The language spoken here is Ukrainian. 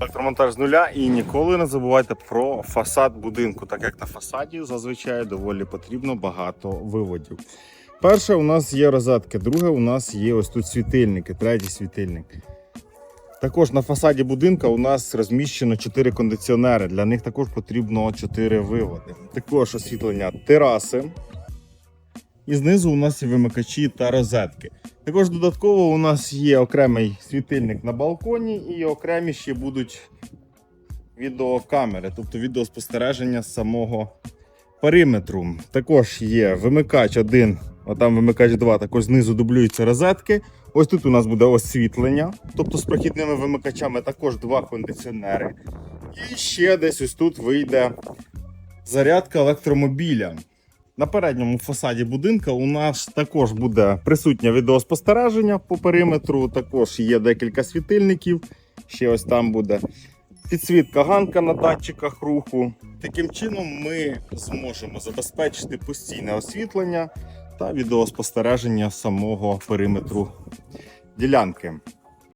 Електромонтаж з нуля і ніколи не забувайте про фасад будинку, так як на фасаді зазвичай доволі потрібно багато виводів. Перше, у нас є розетки, друге, у нас є ось тут світильники, третій світильник. Також на фасаді будинка у нас розміщено 4 кондиціонери. Для них також потрібно 4 виводи. Також освітлення тераси. І знизу у нас є вимикачі та розетки. Також додатково у нас є окремий світильник на балконі і окремі ще будуть відеокамери, тобто відеоспостереження з самого периметру. Також є вимикач 1, а там вимикач 2, також знизу дублюються розетки. Ось тут у нас буде освітлення, тобто з прохідними вимикачами також два кондиціонери. І ще десь ось тут вийде зарядка електромобіля. На передньому фасаді будинка у нас також буде присутнє відеоспостереження по периметру. Також є декілька світильників. Ще ось там буде підсвітка ганка на датчиках руху. Таким чином ми зможемо забезпечити постійне освітлення та відеоспостереження самого периметру ділянки.